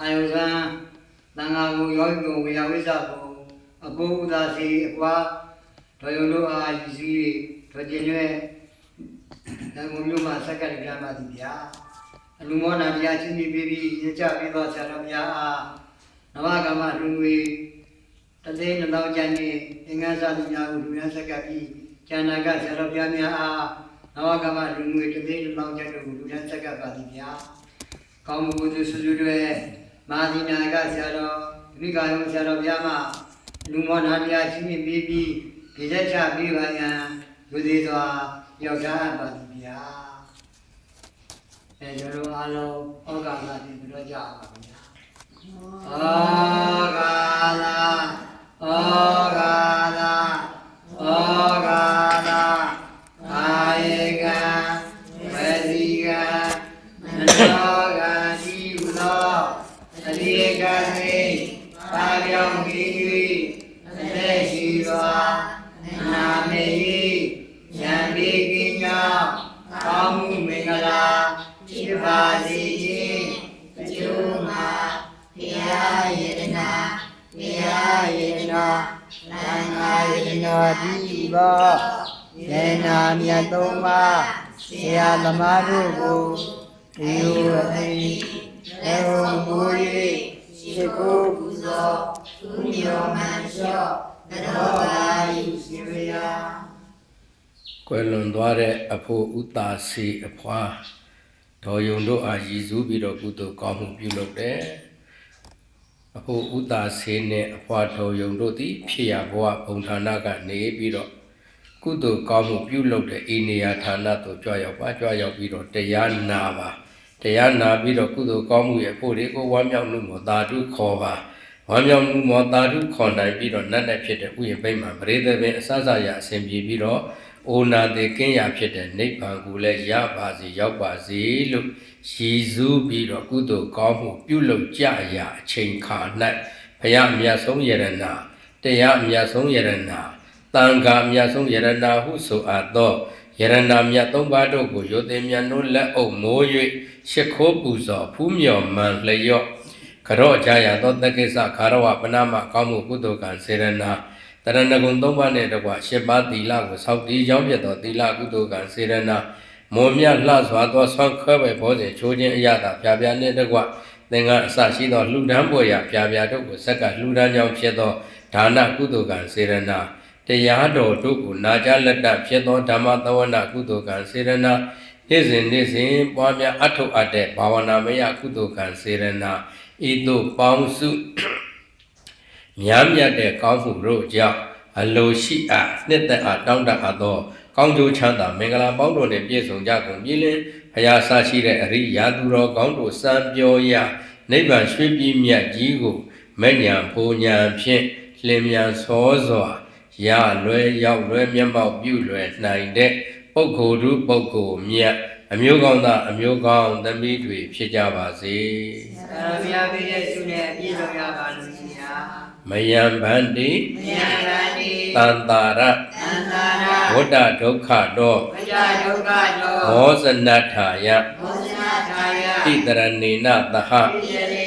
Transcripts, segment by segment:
အာယုဇံသံဃာကိုယောဂီကိုဝေယဝိဇ္ဇကိုအပုဥဒါစီအကွာတော်ယုံတို့အားရည်စည်းတော်ကျင်ရွဲ့ဓမ္မမျိုးမှာစက္ကန့်ပြပါသည်ဗျာအလူမောနာတရားချင်းပြီးပြီးရကြပြီးတော့ဆရာတော်ဘုရားအားနဝကမ္မလူငွေတသိန်းတောင်ကျန်နေသင်္ကန်းစာလူများကိုလူများစက္ကပ်ပြီးကျန်နာကဆရာတော်ဘုရားများအားနဝကမ္မလူငွေတသိန်းတောင်ကျန်တို့ကိုလူများစက္ကပ်ပါသည်ဗျာ ကောင်းမှုကုသိုလ်ဆုစုတွေမာသီနာကဆရာတော်မိဂါယုံဆရာတော်ဘုရားမှာလူမောနာတရားချင်းမြင်ပြီးပြီးဒီသက်ချပြီးပါရန်လူသေးစွာရောက်ကြပါသည်ဗျာအဲကျွန်တော်အားလုံးဩကာသတင်ပြီးတော့ကြပါဗျာဩ ဆရာသမားတို့ကိုဒီလိုအသိအဲဟောမူ၍ရှိကိုပူဇော်သူမျိုးမှန်လျှော့တော်ပါ၏ရှင်ဗျာကွယ်လွန်သွားတဲ့အဖို့ဥတာစီအဖွာတော်ယုံတို့အားရည်စူးပြီးတော့ကုသိုလ်ကောင်းမှုပြုလုပ်တယ်အဖို့ဥတာစီနဲ့အဖွာတော်ယုံတို့သည်ဖြစ်ရဘဝဘုံဌာနကနေပြီးတော့ ကုသိုလ်ကောင်းမှုပြုလုပ်တဲ့ဤနေရာဌာနသို့ကြွရောက်ပါကြွရောက်ပြီးတော့တရားနာပါတရားနာပြီးတော့ကုသိုလ်ကောင်းမှုရဲ့ဖို့တွေကိုဝမ်းမြောက်မှုမောတာတုခေါ်ပါဝမ်းမြောက်မှုမောတာတုခေါ်နိုင်ပြီးတော့နတ်နဲ့ဖြစ်တဲ့ဥယျာဉ်ပိတ်မှာပရိသေပင်အစစရအစဉ်ပြေပြီးတော့အိုနာတေကင်းရာဖြစ်တဲ့နိဗ္ဗာန်ကိုလည်းရပါစေရောက်ပါစေလို့ရည်စူးပြီးတော့ကုသိုလ်ကောင်းမှုပြုလုပ်ကြရာအချိန်ခါ၌ဘုရားအမြတ်ဆုံးယရဏတရားအမြတ်ဆုံးယရဏ တန်ခါအမြတ်ဆုံးယရဏဟုဆိုအပ်သောယရဏမြတ်သုံးပါးတို့ကိုယောသိမြတ်တို့လက်အုပ်မိုး၍ရှ िख ိုးပူဇော်ဖူးမြော်မှန်လျော့ကရော့ကြရသောတက္ကိစ္စခါရဝပနာမကောင်းမှုကုသိုလ်ကံစေရဏတရဏဂုံသုံးပါးနဲ့တကွရှစ်ပါးသီလကိုစောင့်တည်ကြောင်းပြသောသီလကုသိုလ်ကံစေရနာမောမြလှစွာသောဆောင်းခွဲပဲဘောစဉ်ချိုးခြင်းအရသာဖြာဖြာနှင့်တကွသင်္ကအစရှိသောလှူဒန်းပွဲရာဖြာဖြာတို့ကိုစက်ကလှူဒန်းကြောင်းဖြစ်သောဒါနကုသိုလ်ကံစေရနာ တရားတော်တို့ကိုနာကြလက်တဖြစ်သောဓမ္မသဝနာကုသိုလ်ကံစေရနာနေ့စဉ်နေ့စဉ်ပွားများအထုအပ်တဲ့ဘာဝနာမယကုသိုလ်ကံစေရနာဤသို့ပေါင်းစုများမြတ်တဲ့ကောင်းမှုတို့ကြောင့်အလိုရှိအပ်နှစ်သက်အားတောင်းတအပ်သောကောင်းကျိုးချမ်းသာမင်္ဂလာပေါင်းတို့နှင့်ပြည့်စုံကြကုန်ပြီလင်ဘုရားဆရှိတဲ့အရိယာသူတော်ကောင်းတို့စံပြောရနိဗ္ဗာန်ရွှေပြည်မြတ်ကြီးကိုမဲ့ညာဘုံညာဖြင့်လင်းမြန်စောစွာ ရလွယ်ရောက်လွယ်မျက်မှောက်ပြုလွယ်နိုင်တဲ့ပုဂ္ဂိုလ်သူပုဂ္ဂိုလ်မြတ်အမျိုးကောင်းသားအမျိုးကောင်းသမီးတွေဖြစ်ကြပါစေဆရာတော်ဘုရားပြည့်ရဲ့ဆုနဲ့အပြည့်စုံရပါလို့ရှင်ဗျာမယံဗန္တိမြတ်ဗန္တိတန်တာရသံသာရဝတ္တဒုက္ခတောဝိဇဒုက္ခတောမောဇနထာယမောဇနာထာယဣတရဏေနသဟပိယရေနဟ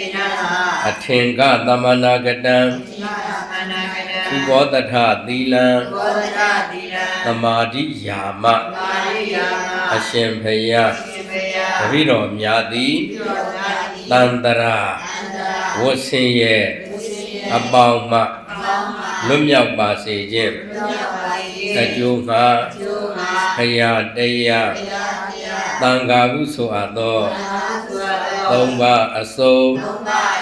အထင်ကသမနာကတံသီလသနာကတံဥဘောတထသီလံဘောဓနာသီလံသမာဓိယာမမာရိယာမအရှင်ဖယရှင်ဘုရားတပိတော်မြတ်သည်ပြုတော်သာတိတန်တရာသန္တာဝတ်ဆင်းရဲ့ဝိစီယအပေါင်းမှအပေါင်းမှာလွတ်မြောက်ပါစေခြင်းမြောက်ပါ၏တကြိုးငါကျိုးမှာဖယားတရားဘုရားဘုရားတန်ဃာဟုဆိုအပ်သောသာသုရတောသုံးပါးအစုံသုံးပါးအစုံ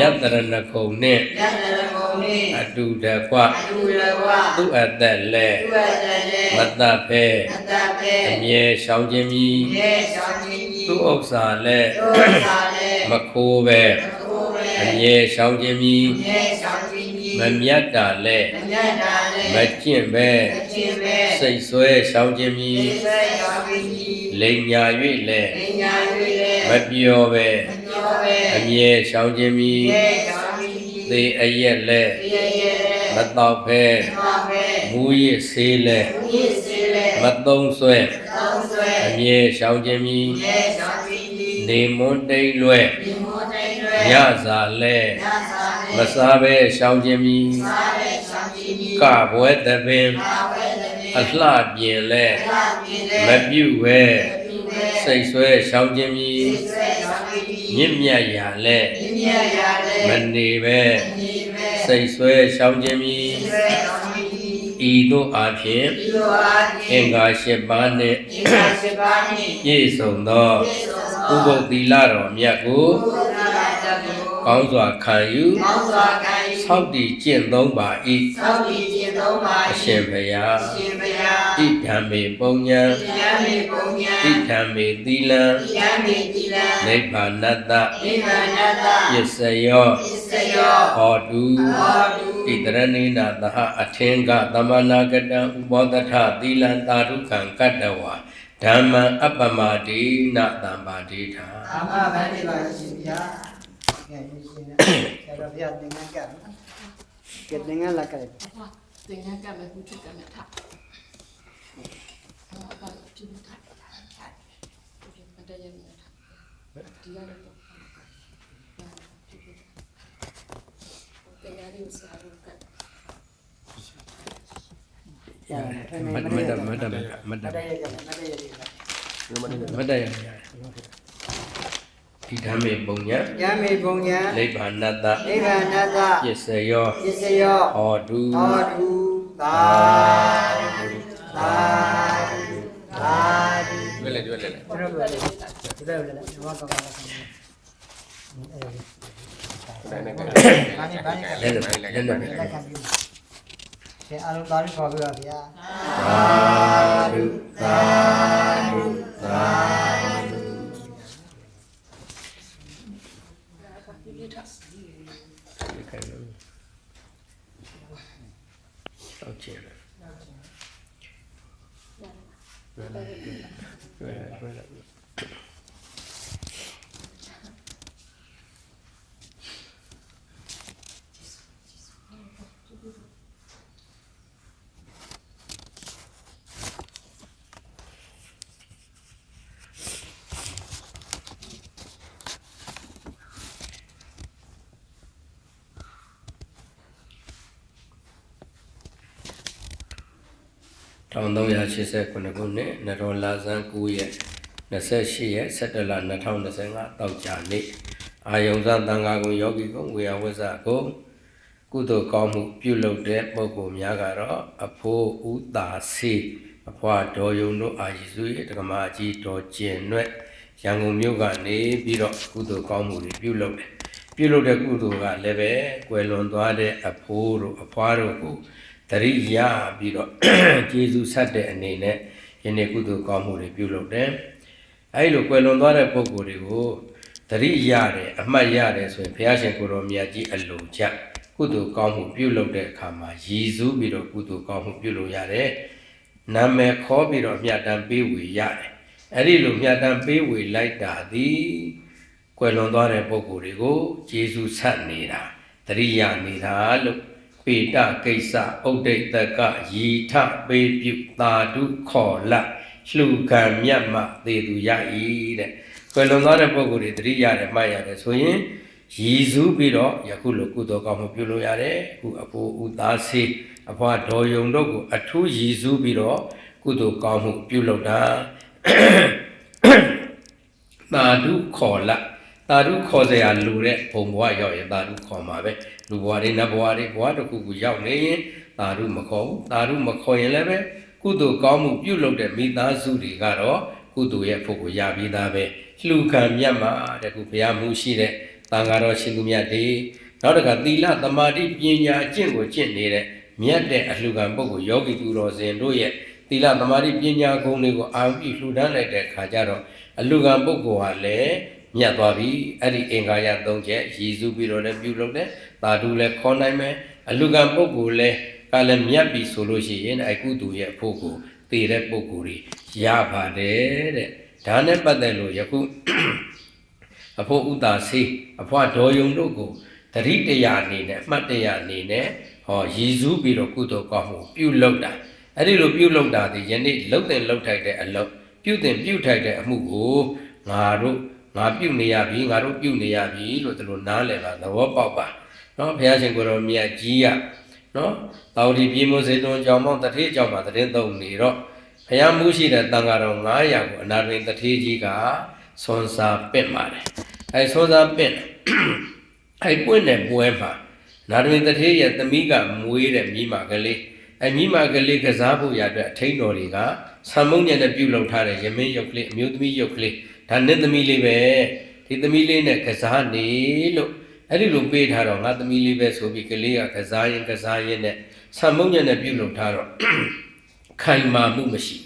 ယတရဏခုံနှင့်ယတရကုံနှင့်အတူတကွအတူရဝသူအပ်သက်လဲသူဝတ္တလေမတတ်ဖဲအတ္တပေအမြဲရှောင်ခြင်းမီယေရှောင်းခြင်းကြီးသူဥစ္စာလဲဒုသာလေမခိုးပဲမကိုယ်ပဲအမြဲရှောင်ခြင်းမီယေရှောင်းခြင်းကြီးမမြတ်တာလဲမမြတ်တာလေမကျင့်ပဲမခြင်းပဲစိတ်ဆွဲရှောင်ခြင်းမီဒီဆွေရောခြင်းကြီးလိမ်ညာ၍လဲပညာ၍လေမပြောပဲမပြောပဲ အမြဲရှောင်ခြင်းမီယေရှောင်းခြင်းကြီးသေအရက်လဲဒီရဲ့မတော့ဖဲမောပဲမူရစ်ဆေးလဲဘုရားစေလေမသုံးဆွဲသုံးဆွဲအမြဲရှောင်ခြင်းမီယေရှောင်းခြင်းကြီးနေမွန်းတိန်လွဲ့ဒီမောတိုင်းလညစာလဲမစားပဲရှောင်ခြင်းမီကဘွဲသပင်အလှပြင်လဲမပြုတ်ပဲစိတ်ဆွဲရှောင်ခြင်းမီ မြင့်မြတ်ရာလဲမနေပဲစိတ်ဆွဲရှောင်ခြင်းမီဤတို့အဖြစ်အင်္ဂါ၈ပါးနှင့်ပြည့်စုံသောဥပုသ်သီလတော်မြတ်ကိုကောင်းစွာခံယူဆောက်တည်ကျင့်သုံးပါ၏ အရှင်ဘုရားဣဓမ္မေပုံညာဣဓမ္မေသီလံနိဗ္ဗာနတ္တပစ္စယောဟောတုဣတရဏိနာသဟအထင်္ဂသမနာကတံဥပောတထသီလံတာရုခံကတ္တဝါဓမ္မံအပ္ပမတိနတံပါတိထာအာမဘန်နေပါရှင်ဗျာကဲရှင်ဗျာဆရာတော်ဘုရားသင်္ကန်းကပ်နော်ကဲသင်္ကန်းလက်ကပ် သင်္ကန်းကမဲ့ဘူးချက်ကမဲ့ထအဲ့ဒါပြင်းထပြင်းမတည့်ရနေထဒီရတော့တရားလေးကိုစားလို့ကတ်မတ်မတ်မတ်မတ်မတ်မတည့်ရကပ်မတည့်ရကပ်မတ်တရရ ဒီဓမ္မေပုံညာယမေပုံညာနိဗ္ဗာနတ္တနိဗ္ဗာန်တပစ္စယောပစ္စယောဟောတုဟောတုသာသာသာဒီတွေ့လေတွေ့လေကျွန်တော်တို့လည်းဒီလိုလည်းဒီမှာကောင်းကောင်းဆန်းအဲ့ဒါဘာနေဘာနေကလက်နဲ့လက်နဲ့လက်ခံပြီးဆရာအလုံးသားခေါ်ပြပါဗျာသာဓုသာဓုသာဓု ပြင်းထ ဒီခိုင်လို့တောက်ချင်တယ်တွေ့လေတွေ့လေတွေ့လေ 1389ခုနှစ်နရောလာဇန်9ရက်28ရက်17လ2025တောက်ကြနေ့အာယုံဇသံဃာကုယောဂီကုဝေယဝဇ္ဇကုကုသိုလ်ကောင်းမှုပြုလုပ်တဲ့ပုဂ္ဂိုလ်များကတော့အဖိုးဥတာစီအဖွာဒေါ်ယုံတို့အာရည်စုရဲ့တက္ကမကြီးတော်ကျင်ွက်ရန်ကုန်မြို့ကနေပြီးတော့ကုသိုလ်ကောင်းမှုတွေပြုလုပ်တယ်ပြုလုပ်တဲ့ကုသိုလ်ကလည်းပဲကွယ်လွန်သွားတဲ့အဖိုးတို့အဖွာတို့ကို တရိရပြီးတော့ကျေးဇူးဆက်တဲ့အနေနဲ့ယနေ့ကုသိုလ်ကောင်းမှုတွေပြုလုပ်တယ်။အဲဒီလိုကွယ်လွန်သွားတဲ့ပုဂ္ဂိုလ်တွေကိုတရိရတယ်အမှတ်ရတယ်ဆိုရင်ဘုရားရှင်ကိုယ်တော်မြတ်ကြီးအလိုချကုသိုလ်ကောင်းမှုပြုလုပ်တဲ့အခါမှာရည်စူးပြီးတော့ကုသိုလ်ကောင်းမှုပြုလုပ်ရတယ်။နာမည်ခေါ်ပြီးတော့မြတ်တမ်းပေးဝေရတယ်။အဲဒီလိုမြတ်တမ်းပေးဝေလိုက်တာသည်ကွယ်လွန်သွားတဲ့ပုဂ္ဂိုလ်တွေကိုကျေးဇူးဆက်နေတာတရိယာနေတာလို့ ပေတကိစ္စဥဒိတကယီထပေပြုတာဓုခေါ်လလှူကံမြတ်မသေသူရ၏တဲ့ကွယ်လွန်သွားတဲ့ပုဂ္ဂိုလ်တွေတတိရတယ်မှတ်ရတယ်ဆိုရင်ရည်စူးပြီးတော့ယခုလိုကုသိုလ်ကောင်းမှုပြုလို့ရတယ်ခုအဖိုးဥသားစေအဖွာဒေါ်ယုံတို့ကိုအထူးရည်စူးပြီးတော့ကုသိုလ်ကောင်းမှုပြုလုပ်တာ သာဓုခေါ်လသာဓုခေါ်เสียလူတဲ့ဘုံဘဝရောက်ရင်သာဓုခေါ်မှာပဲ လူဘဝတွေနတ်ဘဝတွေဘဝတစ်ခုခုရောက်နေရင်သာဓုမခေါ်ဘူးသာဓုမခေါ်ရင်လည်းပဲကုသိုလ်ကောင်းမှုပြုလုပ်တဲ့မိသားစုတွေကတော့ကုသိုလ်ရဲ့ဖို့ကိုရပြီးသားပဲလှူခံမြတ်မှာတဲ့ခုဘုရားမှုရှိတဲ့တန်ဃာတော်ရှင်သူမြတ်တွေနောက်တကသီလသမာဓိပညာအကျင့်ကိုကျင့်နေတဲ့မြတ်တဲ့အလှူခံပုဂ္ဂိုလ်ယောဂီသူတော်စင်တို့ရဲ့သီလသမာဓိပညာဂုဏ်တွေကိုအာရုံပြုလှူဒန်းလိုက်တဲ့အခါကျတော့အလူကံပုဂ္ဂိုလ်ဟာလည်း မြတ်သွားပြီအဲ့ဒီအင်္ဂါရ၃ချက်ရည်စုပြီးတော့လည်းပြုလုပ်တယ်သာဓုလည်းခေါ်နိုင်မယ်အလူကံပုဂ္ဂိုလ်လည်းကလည်းမြတ်ပြီဆိုလို့ရှိရင်အဲ့ကုသူရဲ့အဖို့ကိုတည်တဲ့ပုဂ္ဂိုလ်ကြီးရပါတယ်တဲ့ဒါနဲ့ပတ်သက်လို့ယခုအဖို့ဥတာစီအဖွားဒေါ်ယုံတို့ကိုတတိတရာအနေနဲ့အမှတ်တရာအနေနဲ့ဟောရည်စူးပြီးတော့ကုသိုလ်ကောင်းမှုပြုလုပ်တာအဲ့ဒီလိုပြုလုပ်တာဒီယနေ့လှုပ်တဲ့လှုပ်ထိုက်တဲ့အလုပ်ပြုတဲ့ပြုထိုက်တဲ့အမှုကိုငါတို့ ငငါပြုတ်နေရပြီငါတို့ပြုတ်နေရပြီလို့သူတို့နားလည်ပါသဘောပေါက်ပါနော်ဘုရားရှင်ကိုယ်တော်မြတ်ကြီးကနော်တာဝတိပြေမုစေတုံကြောင့်မောင်းတထေးကြောင့်မှာတရင်သုံးနေတော့ဘုရားမှုရှိတဲ့တန်ဃာတော်900ကိုအနာတွင်တထေးကြီးကဆွန်စာပင့်ပါတယ်အဲဆွန်စာပင့်အဲပွင့်တဲ့ပွဲမှာနာတွင်တထေးရဲ့သမီးကမွေးတဲ့မိမကလေးအဲမိမကလေးကစားဖို့ရအတွက်အထိန်တော်တွေကဆံမုံညံနဲ့ပြုတ်လောက်ထားတဲ့ရမင်းရုပ်ကလေးအမျိုးသမီးရုပ်ကလေး ဒါနဲ့သမီးလေးပဲဒီသမီးလေးနဲ့ကစားနေလို့အဲ့ဒီလိုပေးထားတော့ငါသမီးလေးပဲဆိုပြီးကလေးကကစားရင်ကစားရင်နဲ့ဆံမုံညံနဲ့ပြုတ်လောက်ထားတော့ခိုင်မာမှုမရှိ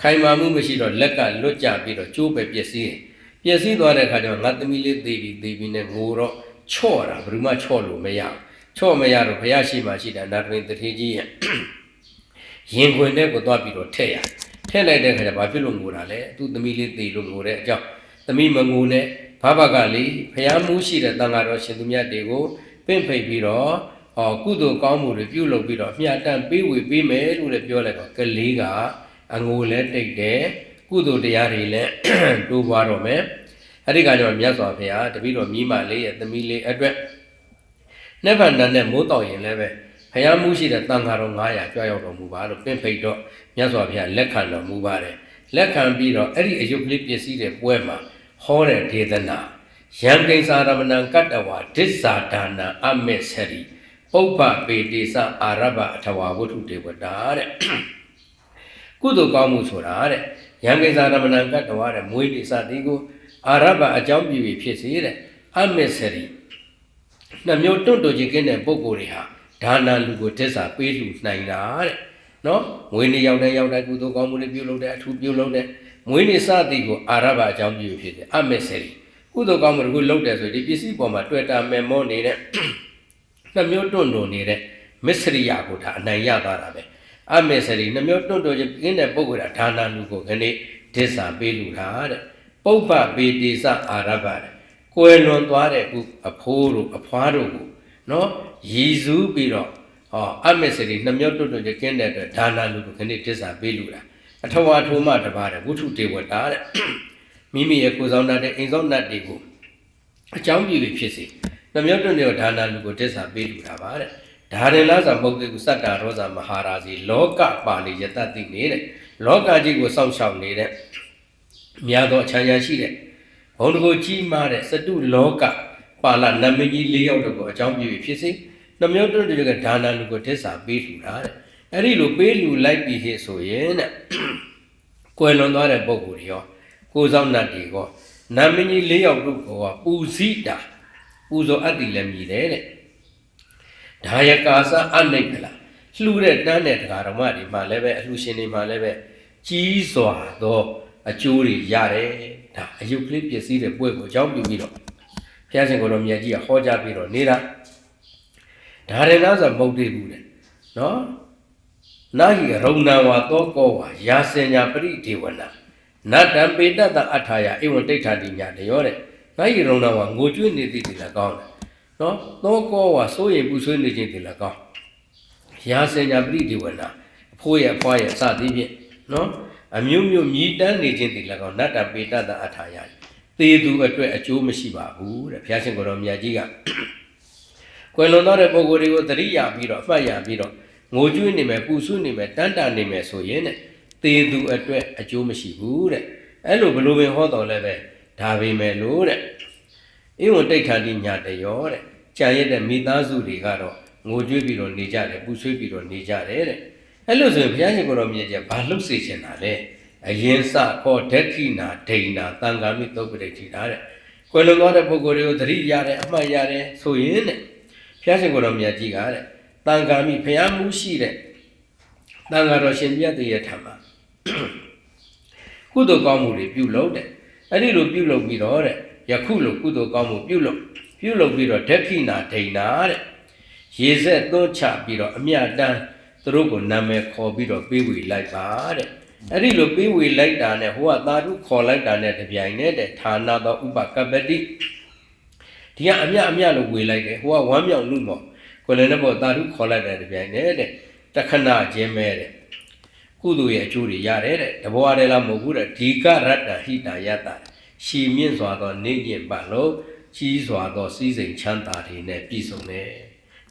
ခိုင်မာမှုမရှိတော့လက်ကလွတ်ကျပြီးတော့ကျိုးပဲပျက်စီးတယ်ပျက်စီးသွားတဲ့အခါကျတော့ငါသမီးလေးသေပြီသေပြီနဲ့ငိုတော့ချော့တာဘယ်သူမှချော့လို့မရဘူးချော့မရတော့ဘုရားရှိမှရှိတာနာတရင်တထေကြီးရဲ့ရင်ခွင်တဲ့ကိုသွားပြီးတော့ထည့်ရ ထည့်လိုက်တဲ့အခါကျဘာဖြစ်လို့ငိုတာလဲသူသမီးလေးသေလို့ငိုတဲ့အကြောင်းသမီးမငိုနဲ့ဘာဘကလေးဘုရားမှုရှိတဲ့တန်ဃာတော်ရှင်သူမြတ်တွေကိုပင့်ဖိတ်ပြီးတော့ဟောကုသိုလ်ကောင်းမှုတွေပြုလုပ်ပြီးတော့အမြတ်တမ်းပေးဝေပေးမယ်လို့လည်းပြောလိုက်တော့ကလေးကအငိုလည်းတိတ်တယ်ကုသိုလ်တရားတွေလည်းတိုးပွားတော့မယ်အဲ့ဒီကကြောင့်မြတ်စွာဘုရားတပည့်တော်မိမလေးရဲ့သမီးလေးအတွက်နှစ်ဖန်တန်နဲ့မိုးတော်ရင်လည်းပဲဘုရားမှုရှိတဲ့တန်ဃာတော်900ကြွရောက်တော်မူပါလို့ပင့်ဖိတ်တော့ မြတ်စွာဘုရားလက်ခံတော်မူပါတယ်လက်ခံပြီးတော့အဲ့ဒီအယုတ်ကလေးပစ္စည်းတဲ့ပွဲမှာဟောတဲ့ဒေသနာယံကိစ္ဆာရမဏံကတ္တဝါဒစ္ဆာဒါနအမေဆရီပုပ္ပပေတိစအာရဗအထဝဝတ္ထုတေဝတာတဲ့ကုသိုလ်ကောင်းမှုဆိုတာတဲ့ယံကိစ္စရမဏံကတ္တဝတဲ့မွေးတိစတိကိုအာရဗအကြောင်းပြုပြီးဖြစ်စေတဲ့အမစ္စရိနှမျိုးတွန့်တူချင်းကင်းတဲ့ပုဂ္ဂိုလ်တွေဟာဒါနလူကိုတစ္ဆာပေးလူနိုင်တာတဲ့ နော်မွေးနေ့ရောက်တဲ့ရောက်တဲ့ကုသိုလ်ကောင်းမှုတွေပြုလုပ်တဲ့အထူးပြုလုပ်တဲ့မွေးနေ့စသည်ကိုအာရဗအကြောင်းပြုဖြစ်စေအမစ္စရိကုသိုလ်ကောင်းမှုတွေကိုလုပ်တယ်ဆိုရင်ဒီပစ္စည်းပေါ်မှာတွေ့တာမေမောနေတဲ့နှမျိုးတွန့်တွန့်နေတဲ့မစ္စရိယကိုဒါအနိုင်ရသွားတာပဲအမစ္စရိနှမျိုးတွန့်တွန့်ချင်းပြင်းတဲ့ပုဂ္ဂိုလ်ကဒါနာလူကိုခဏိဒစ္စာပေးလူတာတဲ့ပုပ္ပပေတိစအာရဘတဲ့ကွယ်လွန်သွားတဲ့ခုအဖိုးတို့အဖွားတို့ကိုနော်ရည်စူးပြီးတော့ ဟောအမစ္စရိနှမျိုးတွန့်တွန့်ချင်းကျင်းတဲ့အတွက်ဒါနာလူကိုခဏိဒစ္စာပေးလူတာအထဝါထိုးမှတပါးတဲ့ဝုထုတေဝတာတဲ့မိမိရဲ့ကိုယ်ဆောင်တတ်တဲ့အိမ်ဆောင်တတ်တွေကိုအကြောင်းပြုပြီးဖြစ်စေနှမျိုးတွန့်တဲ့ဒါနာလူကိုတစ္ဆာပေးလူတာပါတဲ့ဒါရင်လားဆိုမဟုတ်သေးဘူးစတ္တာရောဇာမဟာရာဇီလောကပါဠိယတတိနေတဲ့လောကကြီးကိုစောင့်ရှောက်နေတဲ့မြတ်သောအချမ်းရရှိတဲ့ဘုံတကိုကြီးမားတဲ့စတုလောကပါဠနမကြီး၄ယောက်တို့ကိုအကြောင်းပြုပြီးဖြစ်စေ နှမျိုးတွန့်တဲ့ဒါနာလူကိုတစ္ဆာပေးလူတာတဲ့အဲ့ဒီလိုပေးလူလိုက်ပြီးဟေ့ဆိုရင်တဲ့ကွယ်လွန်သွားတဲ့ပုဂ္ဂိုလ်တွေရောကိုယ်ဆောင်နတ်တွေရောနမင်းကြီး၄ယောက်တို့ကပူဇိတာပူဇော်အပ်တည်လည်းမြည်တယ်တဲ့ဒါယကာသအနိဗ္ဗလာလှူတဲ့တန်းတဲ့တရားဓမ္မတွေမှာလည်းပဲအလှူရှင်တွေမှာလည်းပဲကြီးစွာသောအကျိုးတွေရတယ်ဒါအယုတ်ကလေးပြည့်စည်တဲ့ပွဲကိုအကြောင်းပြုပြီးတော့ဘုရားရှင်ကိုယ်တော်မြတ်ကြီးကဟောကြားပြီးတော့နေတာ ဒါရဏဆိုမဟုတ်သေးဘူးတဲ့နော်နာဟိရုံနာဝါသောကောဝါယာစင်ညာပရိဒေဝနာနတ္တံပေတတအထာယဧဝံတိဋ္ဌာတိညာတရောတဲ့နာဟိရုံနာဝါငိုကြွေးနေသည်တည်းလည်းကောင်းတယ်နော်သောကောဝါစိုးရိမ်ပူဆွေးနေခြင်းတည်းလည်းကောင်းယာစင်ညာပရိဒေဝနာအဖိုးရဲ့အဖွားရဲ့စသည်ဖြင့်နော်အမျိုးမျိုးမြည်တမ်းနေခြင်းတည်းလည်းကောင်းနတ္တပေတတအထာယသေသူအတွက်အကျိုးမရှိပါဘူးတဲ့ဘုရားရှင်ကိုယ်တော်မြတ်ကြီးက ကွယ်လွန်သွားတဲ့ပုဂ္ဂိုလ်တွေကိုသတိရပြီးတော့အမှတ်ရပြီးတော့ငိုကြွေးနေမယ်ပူဆွနေမယ်တန်းတန်နေမယ်ဆိုရင်တဲ့သေသူအတွက်အကျိုးမရှိဘူးတဲ့အဲ့လိုဘလို့ပင်ဟောတော်လဲပဲဒါပေမဲ့လို့တဲ့ဧဝံတိဋ္ဌာတိညာတယောတဲ့ကြံရတဲ့မိသားစုတွေကတော့ငိုကြွေးပြီးတော့နေကြတယ်ပူဆွေးပြီးတော့နေကြတယ်တဲ့အဲ့လိုဆိုရင်ဘုရားရှင်ကိုယ်တော်မြတ်ကြီးဘာလှုပ်စေချင်တာလဲအရင်စဟောဒက္ခိနာဒိဏသံဃာမိသုတ်ပရိဋ္ဌိတာတဲ့ကွယ်လွန်သွားတဲ့ပုဂ္ဂိုလ်တွေကိုသတိရတယ်အမှတ်ရတယ်ဆိုရင်တဲ့ ဘုရားရှင်ကိုယ်တော်မြတ်ကြီးကတဲ့တန်ခါမိဘုရားမှုရှိတဲ့တန်ခါတော်ရှင်မြတ်တည်းရဲ့ထံမှာကုသိုလ်ကောင်းမှုတွေပြုလုပ်တဲ့အဲ့ဒီလိုပြုလုပ်ပြီးတော့တဲ့ယခုလိုကုသိုလ်ကောင်းမှုပြုလုပ်ပြုလုပ်ပြီးတော့ဒက္ခိနာဒိဏတဲ့ရေဆက်သွန်းချပြီးတော့အမြတ်တမ်းသူတို့ကိုနာမည်ခေါ်ပြီးတော့ပေးဝေလိုက်ပါတဲ့အဲ့ဒီလိုပေးဝေလိုက်တာနဲ့ဟိုကသာဓုခေါ်လိုက်တာနဲ့တပြိုင်နက်တဲ့ဌာနသောဥပကပ္ပတိ ဒီကအမြအမြလို့ဝေလိုက်တယ်ဟိုကဝမ်းမြောက်လူမော်ကိုလည်းနဲ့ပေါ့တာဓုခေါ်လိုက်တယ်တပြိုင်နဲ့တဲ့တခဏချင်းပဲတဲ့ကုသိုလ်ရဲ့အကျိုးတွေရတယ်တဲ့တဘောရတယ်လားမဟုတ်ဘူးတဲ့ဒီကရတ္တဟိတာယတ္တရှည်မြင့်စွာသောနေညင်ပတ်လို့ကြီးစွာသောစီးစိမ်ချမ်းသာတွေနဲ့ပြည့်စုံတယ်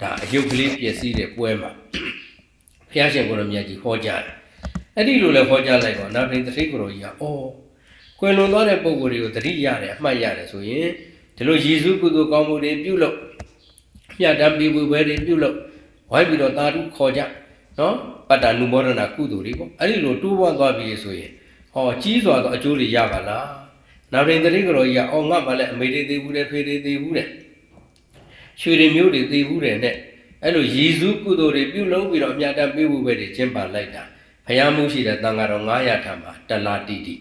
ဒါအယုတ်ကလေးပြည့်စည်တဲ့ပွဲမှာဘုရားရှင်ကိုရမြတ်ကြီးဟောကြားတယ်အဲ့ဒီလိုလဲဟောကြားလိုက်တော့နောက်တစ်တတိကိုရောကြီးကအော်ကွယ်လွန်သွားတဲ့ပုံကိုယ်တွေကိုတတိရတယ်အမှတ်ရတယ်ဆိုရင် ဒီလိုယေရှုကုသိုလ်ကောင်းမှုတွေပြုလို့မြတ်တမ်းပြီးဝေပွဲတွေပြုလို့ဝိုင်းပြီးတော့သာဓုခေါ်ကြနော်ပတ္တနုမောဒနာကုသိုလ်တွေပေါ့အဲ့ဒီလိုတိုးပွားသွားပြီဆိုရင်ဟောကြီးစွာသောအကျိုးတွေရပါလားနောက်တစ်တတိကိုရောကြီးကအော်ငါမှလည်းအမေတွေသေးဘူးတဲ့ဖေတွေသေးဘူးတဲ့ရွှေတွေမျိုးတွေသိဘူးတယ်နဲ့အဲ့လိုရည်စူးကုသိုလ်တွေပြုလုပ်ပြီးတော့အမြတ်တမ်းပေးဖို့ပဲတွေကျင့်ပါလိုက်တာဖယားမှုရှိတဲ့တန်ဃာတော်900ထံမှာတလတိတိ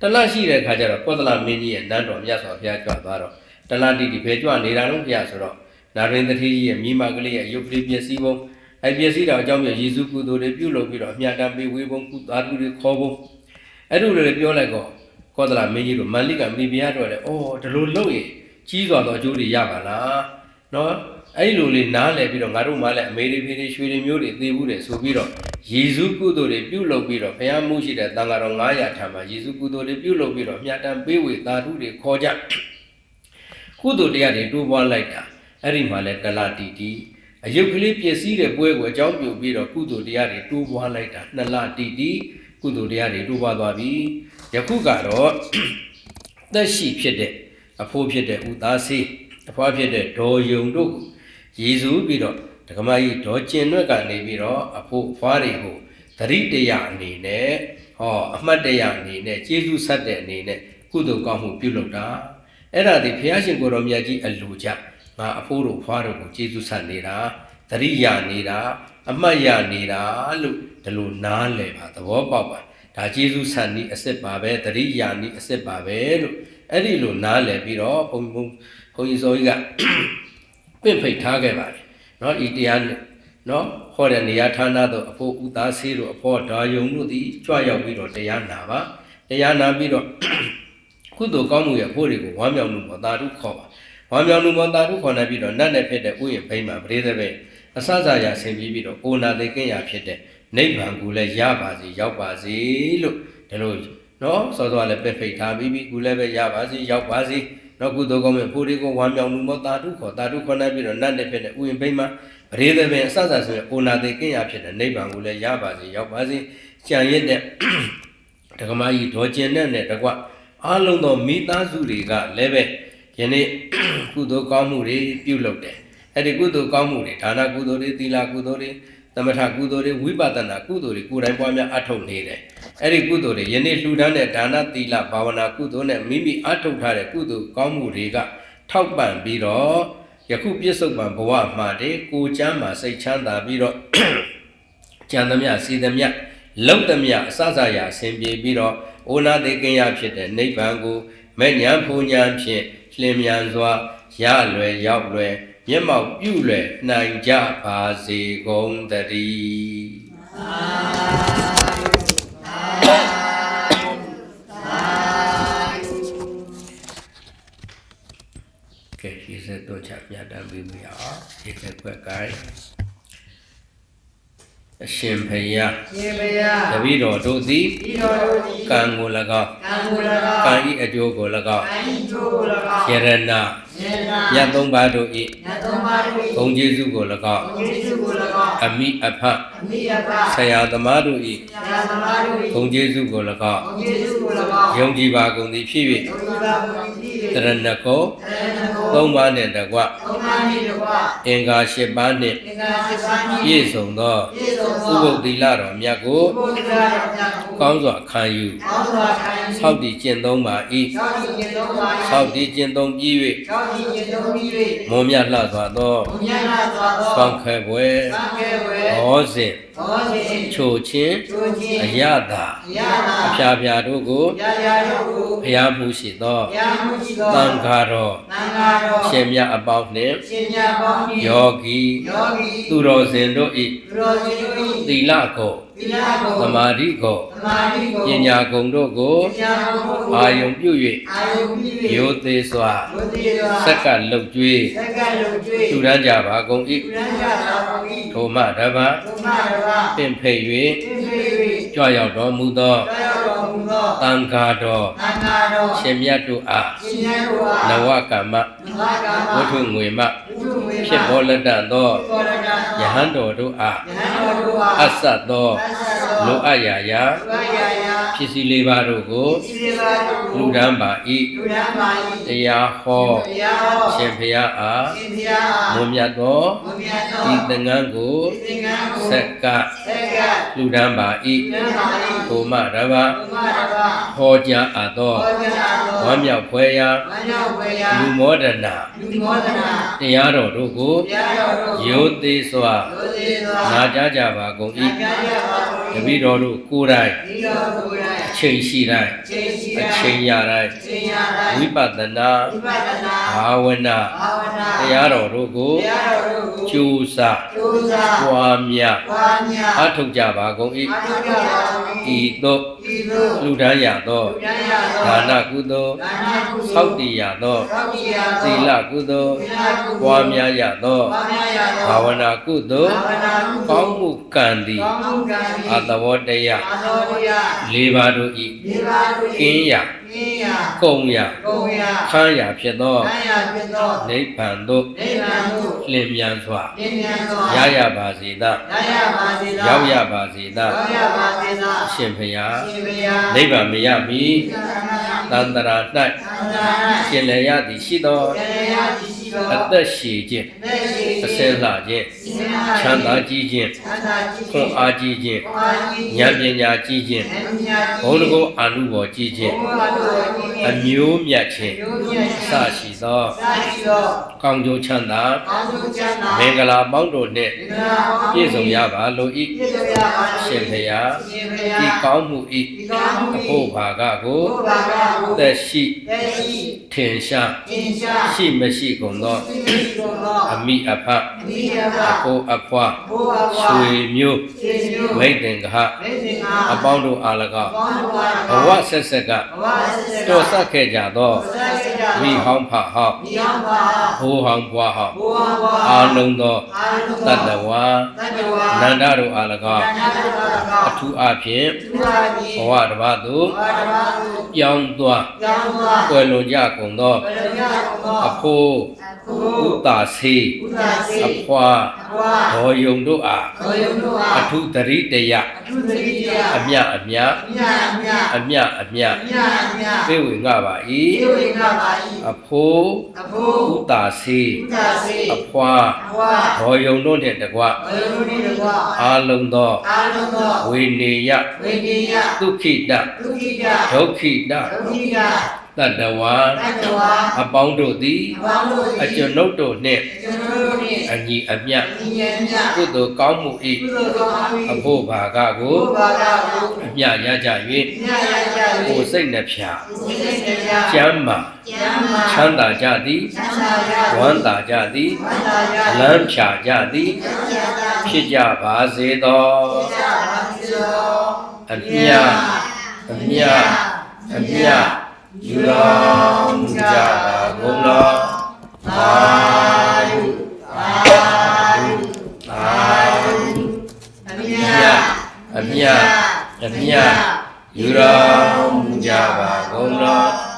တလရှိတဲ့ခါကျတော့ကောသလမင်းကြီးရဲ့နန်းတော်မြတ်စွာဘုရားကြွသွားတော့တလတိတိဘယ်ကြွနေတာတော့ဘုရားဆိုတော့နာရင်တတိကြီးရဲ့မိမကလေးရဲ့ရုပ်ကလေးပျက်စီးပုံအဲ့ပျက်စီးတာအကြောင်းပြရည်စူးကုသိုလ်တွေပြုလုပ်ပြီးတော့အမြတ်တမ်းပေးဝေပုံကုသာတုတွေခေါ်ပုံအဲ့လိုတွေပြောလိုက်တော့ကောသလမင်းကြီးတို့မန္လိကမိဖုရားတော်လည်းအော်ဒီလိုလုပ်ရင်ကြီးစွာသောအကျိုးတွေရပါလားနော်အဲ့လိုလေးနားလည်ပြီးတော့ငါတို့မှလည်းအမေရိဖေတွေရွှေတွေမျိုးတွေသိဘူးတယ်ဆိုပြီးတော့ ယေရှုကုသိုလ်တွေပြုလုပ်ပြီးတော့ဘုရားမှုရှိတဲ့တန်ဃာတော်900ထံမှာယေရှုကုသိုလ်တွေပြုလုပ်ပြီးတော့အမြတ်တမ်းပေးဝေသာဓုတွေခေါ်ကြကုသိုလ်တရားတွေတိုးပွားလိုက်တာအဲ့ဒီမှာလဲတလတီတီအယုတ်ကလေးပြည့်စည်တဲ့ပွဲကိုအကြောင်းပြုပြီးတော့ကုသိုလ်တရားတွေတိုးပွားလိုက်တာနှစ်လတီတီကုသိုလ်တရားတွေတိုးပွားသွားပြီယခုကတော့သက်ရှိဖြစ်တဲ့အဖိုးဖြစ်တဲ့ဥသားစေးအဖွားဖြစ်တဲ့ဒေါ်ယုံတို့ကိုရည်စူးပြီးတော့ ဒကမကြီးဒေါ်ကျင်ရွက်ကနေပြီးတော့အဖို့အဖွားတွေကိုသတိတရားအနေနဲ့ဟောအမှတ်တရားအနေနဲ့ကျေးဇူးဆက်တဲ့အနေနဲ့ကုသိုလ်ကောင်းမှုပြုလုပ်တာအဲ့ဒါဒီဘုရားရှင်ကိုယ်တော်မြတ်ကြီးအလိုကြငါအဖို့တို့ဖွားတို့ကိုကျေးဇူးဆက်နေတာသတိရနေတာအမှတ်ရနေတာလို့ဒီလိုနားလည်ပါသဘောပေါက်ပါဒါကျေးဇူးဆန်ဤအစ်စ်ပါပဲသတိရဤအစ်စ်ပါပဲလို့အဲ့ဒီလိုနားလည်ပြီးတော့ဘုံဘုံဘုန်းကြီးစောကြီးကပင့်ဖိတ်ထားခဲ့ပါတယ် နော်ဤတရားနဲ့နော်ဟောတဲ့နေရာဌာနတို့အဖို့ဥသားဆေးတို့အဖို့ဒါယုံတို့သည်ကြွရောက်ပြီးတော့တရားနာပါတရားနာပြီးတော့ကုသိုလ်ကောင်းမှုရဲ့ဖို့တွေကိုဝမ်းမြောက်မှုပေါ်သာဓုခေါ်ပါဝမ်းမြောက်မှုပေါ်သာဓုခေါ်နေပြီးတော့နတ်နဲ့ဖြစ်တဲ့ဥယျာဉ်ဘိမ့်မှာပရိသေဘဲအစစရာဆင်ပြီးပြီးတော့အိုနာသိကင်းရာဖြစ်တဲ့နိဗ္ဗာန်ကိုလည်းရပါစေရောက်ပါစေလို့ဒီလိုနော်စောစောလည်းပြဖိတ်ထားပြီးပြီးကိုလည်းပဲရပါစေရောက်ပါစေ တော့ကုသိုလ်ကောင်းမြတ်ဖို့တွေကိုဝမ်းမြောက်မှုမောတာတုခေါ်တာတုခေါ်နိုင်ပြီးတော့နတ်နဲ့ဖြစ်တဲ့ဥယျာဉ်ဘိမ်းမှာပရိသေပင်အစစဆိုရင်အိုနာသိကင်းရဖြစ်တဲ့နိဗ္ဗာန်ကိုလည်းရပါစေရောက်ပါစေကြံရစ်တဲ့ဒကမကြီးဒေါ်ကျင်တဲ့နဲ့တကွအားလုံးသောမိသားစုတွေကလည်းပဲယနေ့ကုသိုလ်ကောင်းမှုတွေပြုလုပ်တယ်အဲ့ဒီကုသိုလ်ကောင်းမှုတွေဒါနကုသိုလ်တွေသီလကုသိုလ်တွေ သမထကုသိုလ်တွေဝိပဿနာကုသိုလ်တွေကိုယ်တိုင်ပွားများအထောက်နေတယ်အဲ့ဒီကုသိုလ်တွေယနေ့လှူဒန်းတဲ့ဒါနသီလဘာဝနာကုသိုလ်နဲ့မိမိအထောက်ထားတဲ့ကုသိုလ်ကောင်းမှုတွေကထောက်ပံ့ပြီးတော့ယခုပြစ္ဆုတ်ပံဘဝမှာတည်းကိုယ်ချမ်းမှာစိတ်ချမ်းသာပြီးတော့ကြံသမျှစီသမျှလောက်သမျှအစစရာအစဉ်ပြေပြီးတော့ဩနာတိကင်ရဖြစ်တဲ့နိဗ္ဗာန်ကိုမဲ့ညာဖူညာဖြင့်လင်းမြန်စွာရလွယ်ရောက်လွယ် မျက်မှောက်ပြုလွယ်နိုင်ကြပါစေကုန်သတည်းကဲဒီစက်တော့ချပြတတ်ပြီးပြီအောင်ဒီစက်ကွက်ကိုင်းအရှင်ဖယားယေဘယတပည့်တော်တို့သည်ဤတော်တို့သည်ကံကို၎င်းကံကို၎င်းကံဤအကျိုးကို၎င်းကံဤကျိုးကို၎င်းယရဏယေနာ မြတ်သုံးပါးတို့၏နတ်သုံးပါးတို့၏ဂုဏ်ကျေးဇူးကို၎င်းဘုရားကျေးဇူးကို၎င်းအမိအဖအမိယကဆရာသမားတို့၏ဆရာသမားတို့၏ဂုဏ်ကျေးဇူးကို၎င်းဘုရားကျေးဇူးကို၎င်းယုံကြည်ပါကုန်သည်ဖြစ်ဘုရားဘာဘုရားကြီး၍၏တရဏဂုံတရဏဂုံ သုံးပါးနှင့်တကွသုံးပါးနှင့်တကွအင်္ဂါ၈ပါးနှင့်သင်္ဃာစိပါးနှင့်ပြည့်စုံသောပြည့်စုံဥသောပုပ်သီလတော်မြတ်ကိုဘုရားတော်မြတ်ကိုကောင်းစွာခံယူကောင်းစွာခံယူဆောက်တည်ကျင့်သုံးပါ၏သောတိကျင့်သုံးပါ၏ဆောက်တည်ကျင့်သုံးပြီးသောတိကျင့်သုံးပြီး၍မွန်မြတ်လှစွာသော၍ဘုရားနာစွာသောကောင်းခဲပွဲသံဃေဝေဟောစဉ် ဘောဇင်ချိုချင်းကျိုးခြင်းအယတာအရာနာအဖျားဖျားတို့ကိုရာရာတို့ကိုဖျားမှုရှိသောဘုရားမှုရှိသောသံဃာတော်သံဃာတော်ရှင်မြတ်အပေါင်းနှင့်ရှင်မြတ်ပေါင်းနှင့်ယောဂီယောဂီသူတော်စင်တို့၏သူတော်စင်တို့၏သီလကို သီလကိုသမာဓိကိုသမာဓိကိုပညာဂုဏ်တို့ကိုပညာကိုအာယုံပြု၍အာယုပြု၍ရိုသေစွာဘုရားတော်စက္ကလှုပ်ကြွေးစက္ကလုံကျွေးထူထမ်းကြပါကုန်၏သူရန်ကြသာပေါ်၏ထိုမှတပါသုမတော်ကပင်ဖိတ်၍ပြည့်စုံ၍ကြွရောက်တော်မူသောကြောက်တော်မူသသောတန်ဃာတော်သံဃာတော်ရှင်မြတ်တို့အားရှင်ရတို့အားနဝကမ္မနဝကမ္မဝတ္ထုငွေမဝိတုမေမ ဖြစ်ပေါ်လက်တန်သောဘောရကံယဟန်တော်တို့အားယဟန်တော်တို့အားအဆတ်သောသစ္စာသောလိုအပ်ရာရာဝါယာယာ ဖြစ်စီလေးပါးတို့ကိုစီရပါတို့လူဒန်းပါ၏လူရမ်းပါ၏တရားဟောတရားဟောရှင်ဖရာအားရှင်ဘုရားအားမွန်မြတ်သောဘုရားတော်ဒီသင်္ကန်းကိုသင်္ကန်းကိုဆက်ကဆက်ကလူဒန်းပါ၏လူရမ်းပါ၏ဘုမရဘဘုမတဘာဟောကြားအပ်သောဟောကြားတော်ဝမ်းမြောက်ဖွယ်ရာဝမ်းရောက်ဝေယလူမောဒနာလူမောဒနာတရားတော်တို့ကိုတရားတော်တို့ရိုသေစွာရိုသေစွာနာကြားကြပါကုန်နာ၏ကြားကြပါကုန် တပည့်တော်တို့ကိုယ်တိုင်ဒီတော်ကိုယ်တိုင်အချိန်ရှိတိုင်းချိန်ရှိအတိုင်းချိန်ရတိုင်းချိန်ရတိုင်းဝိပဿနာဝိပဿနာဘာဝနာဘာဝနာတရားတော်တို့ကိုတရားတော်တို့ကိုကျိုးစားကျိုးစားပွားများပွားများအထောက်ကြပါကုန်၏အားထုတ်ကြပါကုန်ဤသို့ဤသို့လူဒန်းရသောလူတိုင်းရသောဒါနကုသိုလ်ဒါနကုသိုလ်သောက်တည်ရသောသောက်တည်ရသောသီလကုသိုလ်သီလကုသိုလ်ပွားများရသောပွားများရသောဘာဝနာကုသိုလ်ဘာဝနာကုသိုလ်ကောင်းမှုကံသည်ကောင်းမှုကံသည်အတဝတ္တယအာသောတရားလေးပါးတို့၏ဒီပါတို့ကင်းရာကင်းရာကုံရာကိုယ်ရာခမ်းရာဖြစ်သောခံရဖြစ်သောနိဗ္ဗာန်သို့နိဗ္ဗာန်သို့လင်းမြန်စွာပြင်းမြန်သောရရပါစေသာရရပါစေသာရောက်ရပါစေသာရောက်ရပါစေသာအရှင်ဖျားရှင်ဘုရားနိဗ္ဗာန်မရမီသံဃာတန္တရာသံဃာ၌ရှင်လည်ရသည်ရှိသောကျေရသည်ရှိသော အသက်ရှည်ခြင်းသက်ရှိအစင်းလှခြင်းချမ်းသာကြီးခြင်းချမ်းသာကြီးခွန်အားကြီးခြင်းခွန်အားကြီးဉာဏ်ပညာကြီးခြင်းဉာဏ်ပညာကြီးဘုံတကုအာနုဘော်ကြီးခြင်းဘုရားတော်ကြီးအမျိုးမြတ်ခြင်းမျိုးမြတ်အစရှိ သောစာရှိသောကောင်းကျိုးချမ်းသာကောင်းကျိုးချမ်းသာမင်္ဂလာပေါင်းတို့နှင့်မင်္ဂလာပေါင်းပြည့်စုံရပါလို၏ပြည့်စုံရပါစေရှင်ဖျားရှင်ဘုဒီရားကောင်းမှု၏ဒီကောင်းမှုအ၏ဘုဖို့ဘာကကိုရားကကိုသက်ရှိသက်ရှိထင်ရှားသင်္ချာရှိမရှိကုန်သောသိသိတော်သောအမိအဖအမိယဘအဖို့အဖွားဘုရားဘွားဆွေမျိုးရှင်မျိုးမိတ်တင်္ဂဟမေသင်္ဃာအပေါင်းတို့အား၎င်းကောင်းတော်ဘဝဆက်ဆက်ကဘဝဆက်ဆက်ကတော်ဆက်ခဲ့ကြသောဆက်ဆက်ကြမိဟောင်းဖဟောင်းမိဟောင်းပါဘိုးဟောင်းဘွားဟောင်းဘုရားဘွားအာလုံးသောအာလုံးတတ္တဝါတတ္တဝါနန္ဒတို့အား၎င်းနာနာတော်ကောအထူးအဖြင့်သူဟာဒီဘဝတစ်ပါးသို့ဘဝတစ်ပါးကိုပြောင်းသွားကြောင်းသွားကွယ်လွန်ကြကုန်သောဘယ်လိုရအောင်အဖိုးဘု ဥတာစေဥဒါစေအဖွားဘွားဘောယုံတို့အားဘောယုံတို့အားအထူးတရိတယအထုသတိတရားအမြအမြမြတ်မြတ်အမြအမြမြတ်မြတ်ပြေဝေငါပါ၏ဒီဝိငါပါဤအဖိုးအဖို့ဥတာစေဥဒါစေအဖွားဘွားဘောယုံတို့နှင့်တကွဘောယုံတို့တကွာအာလုံးသောအာလုံးသောဝေနေယဝိနိယဒုက္ခိတဒုက္ခိတဒုက္ခိတဒုက္ခိတ တတ္တဝါတတ္တဝါအပေါင်းတို့သည်အပေါင်းတို့အကျွန်ုပ်တို့နှင့်ကျွန်တော်တို့နှင့်အညီအမျှဒီဉာဏ်မြတ်ကုသိုလ်ကောင်းမှု၏ကုသိုလ်ကောင်းမှုအဖို့ဘာကကိုဘုရားကကိုအမျှရကြ၍မြတ်ရကြ၍ကိုယ်စိတ်နှဖျားကိုယ်စိတ်တရားကျမ်းမာကျမ်းမာချမ်းသာကြသည်ချမ်းသာကြဝမ်းသာကြသည်ဝမ်းသာကြလမ်းဖြာကြသည်ကျမ်းသာကြဖြစ်ကြပါစေသောကြပါစေသောအမြတ်အမြတ်အမြတ် ယူတော်မူကြပါကုန်လောသာဓုသာဓုသာဓုအမြတ်အမြတ်အမြတ်ယူတော်မူကြပါကုန်လော